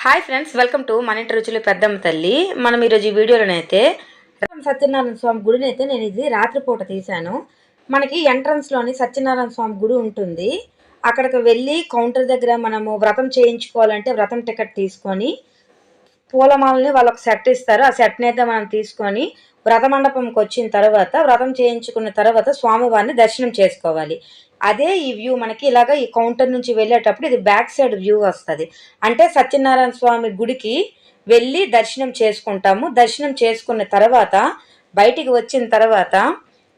Hi friends welcome to మన ఇంటి రుచులు పెద్దమ్మ తల్లి మనం ఈరోజు ఈ వీడియోలోనైతే సత్యనారాయణ స్వామి గుడిని అయితే నేను ఇది రాత్రిపూట తీశాను మనకి ఎంట్రన్స్లోని సత్యనారాయణ స్వామి గుడి ఉంటుంది అక్కడికి వెళ్ళి కౌంటర్ దగ్గర మనము వ్రతం చేయించుకోవాలంటే వ్రతం టికెట్ తీసుకొని పూలమాలని వాళ్ళకి సెట్ ఇస్తారు ఆ సెట్ని అయితే మనం తీసుకొని వ్రత మండపంకి వచ్చిన తర్వాత వ్రతం చేయించుకున్న తర్వాత స్వామివారిని దర్శనం చేసుకోవాలి అదే ఈ వ్యూ మనకి ఇలాగ ఈ కౌంటర్ నుంచి వెళ్ళేటప్పుడు ఇది బ్యాక్ సైడ్ వ్యూ వస్తుంది. అంటే సత్యనారాయణ స్వామి గుడికి వెళ్ళి దర్శనం చేసుకుంటాము. దర్శనం చేసుకున్న తర్వాత బయటికి వచ్చిన తర్వాత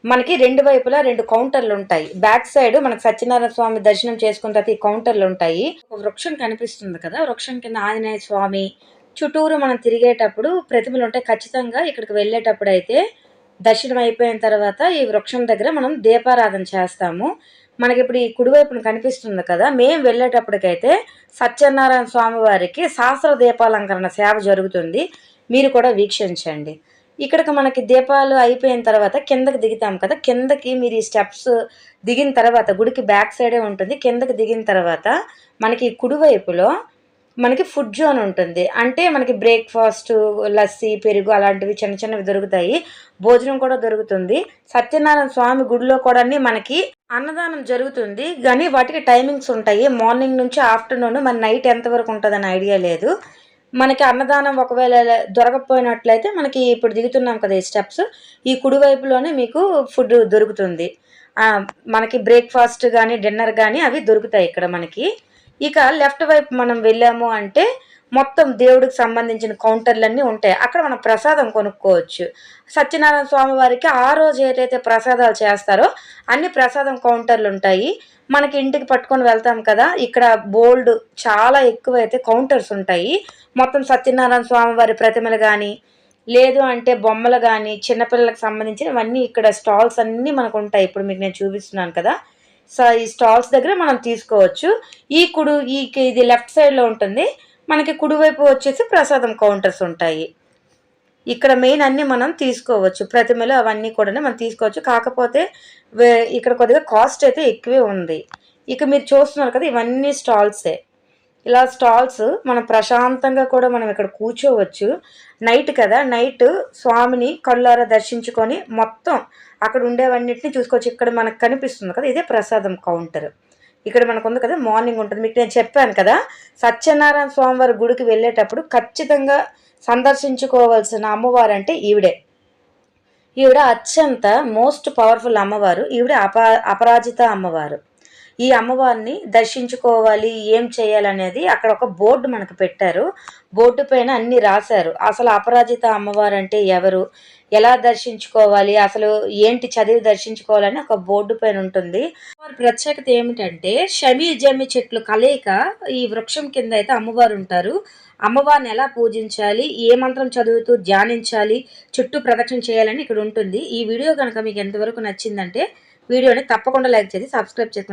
మనకి రెండు వైపులా రెండు కౌంటర్లు ఉంటాయి. బ్యాక్ సైడ్ మనకి సత్యనారాయణ స్వామి దర్శనం చేసుకున్న తర్వాత ఈ కౌంటర్లు ఉంటాయి. ఒక వృక్షం కనిపిస్తుంది కదా వృక్షం కింద ఆంజనేయ స్వామి చుట్టూరు మనం తిరిగేటప్పుడు ప్రతిమలు ఉంటాయి. ఖచ్చితంగా ఇక్కడికి వెళ్ళేటప్పుడు అయితే దర్శనం అయిపోయిన తర్వాత ఈ వృక్షం దగ్గర మనం దీపారాధన చేస్తాము. మనకి ఇప్పుడు ఈ కుడివైపున కనిపిస్తుంది కదా మేము వెళ్ళేటప్పటికైతే సత్యనారాయణ స్వామి వారికి శాస్త్ర దీపాలంకరణ సేవ జరుగుతుంది. మీరు కూడా వీక్షించండి. ఇక్కడికి మనకి దీపాలు అయిపోయిన తర్వాత కిందకి దిగుతాం కదా కిందకి మీరు ఈ స్టెప్స్ దిగిన తర్వాత గుడికి బ్యాక్ సైడే ఉంటుంది కిందకి దిగిన తర్వాత మనకి కుడివైపులో మనకి ఫుడ్ జోన్ ఉంటుంది. అంటే మనకి బ్రేక్ఫాస్ట్ లస్సీ పెరుగు అలాంటివి చిన్న చిన్నవి దొరుకుతాయి. భోజనం కూడా దొరుకుతుంది. సత్యనారాయణ స్వామి గుడిలో కూడా మనకి అన్నదానం జరుగుతుంది కానీ వాటికి టైమింగ్స్ ఉంటాయి. మార్నింగ్ నుంచి ఆఫ్టర్నూన్ మన నైట్ ఎంతవరకు ఉంటుందని ఐడియా లేదు. మనకి అన్నదానం ఒకవేళ దొరకకపోయినట్లయితే మనకి ఇప్పుడు దిగుతున్నాం కదా ఈ స్టెప్స్. ఈ కుడివైపులోనే మీకు ఫుడ్ దొరుకుతుంది. మనకి బ్రేక్ఫాస్ట్ కానీ డిన్నర్ కానీ అవి దొరుకుతాయి ఇక్కడ మనకి. ఇక లెఫ్ట్ వైపు మనం వెళ్ళాము అంటే మొత్తం దేవుడికి సంబంధించిన కౌంటర్లన్నీ ఉంటాయి. అక్కడ మనం ప్రసాదం కొనుక్కోవచ్చు. సత్యనారాయణ స్వామి వారికి ఆ రోజు ఏదైతే ప్రసాదాలు చేస్తారో అన్ని ప్రసాదం కౌంటర్లు ఉంటాయి. మనకి ఇంటికి పట్టుకొని వెళ్తాం కదా ఇక్కడ బోల్డ్ చాలా ఎక్కువ అయితే కౌంటర్స్ ఉంటాయి. మొత్తం సత్యనారాయణ స్వామి వారి ప్రతిమలు కానీ లేదు అంటే బొమ్మలు కానీ చిన్నపిల్లలకు సంబంధించినవన్నీ ఇక్కడ స్టాల్స్ అన్నీ మనకు ఉంటాయి. ఇప్పుడు మీకు నేను చూపిస్తున్నాను కదా. సో ఈ స్టాల్స్ దగ్గర మనం తీసుకోవచ్చు. ఈ కుడు ఈ ఇది లెఫ్ట్ సైడ్లో ఉంటుంది. మనకి కుడివైపు వచ్చేసి ప్రసాదం కౌంటర్స్ ఉంటాయి. ఇక్కడ మెయిన్ అన్నీ మనం తీసుకోవచ్చు. ప్రతిమలు అవన్నీ కూడా మనం తీసుకోవచ్చు. కాకపోతే ఇక్కడ కొద్దిగా కాస్ట్ అయితే ఎక్కువే ఉంది. ఇక మీరు చూస్తున్నారు కదా ఇవన్నీ స్టాల్సే. ఇలా స్టాల్స్ మనం ప్రశాంతంగా కూడా మనం ఇక్కడ కూర్చోవచ్చు. నైట్ కదా నైట్ స్వామిని కళ్ళారా దర్శించుకొని మొత్తం అక్కడ ఉండేవన్నిటిని చూసుకోవచ్చు. ఇక్కడ మనకు కనిపిస్తుంది కదా ఇదే ప్రసాదం కౌంటర్. ఇక్కడ మనకు ఉంది కదా మార్నింగ్ ఉంటుంది. మీకు నేను చెప్పాను కదా సత్యనారాయణ స్వామివారి గుడికి వెళ్ళేటప్పుడు ఖచ్చితంగా సందర్శించుకోవాల్సిన అమ్మవారు అంటే ఈవిడే. ఈవిడ అత్యంత మోస్ట్ పవర్ఫుల్ అమ్మవారు. ఈవిడ అపరాజిత అమ్మవారు. ఈ అమ్మవారిని దర్శించుకోవాలి ఏం చేయాలనేది అక్కడ ఒక బోర్డు మనకు పెట్టారు. బోర్డు పైన అన్ని రాశారు. అసలు అపరాజిత అమ్మవారు అంటే ఎవరు? ఎలా దర్శించుకోవాలి? అసలు ఏంటి చదివి దర్శించుకోవాలని ఒక బోర్డు పైన ఉంటుంది. వారి ప్రత్యేకత ఏమిటంటే షమీ జమి చెట్లు కలయిక ఈ వృక్షం కింద అయితే అమ్మవారు ఉంటారు. అమ్మవారిని ఎలా పూజించాలి? ఏ మంత్రం చదువుతూ ధ్యానించాలి? చుట్టూ ప్రదక్షిణ చేయాలని ఇక్కడ ఉంటుంది. ఈ వీడియో కనుక మీకు ఎంతవరకు నచ్చిందంటే వీడియోని తప్పకుండా లైక్ చేసి సబ్స్క్రైబ్ చేసుకోండి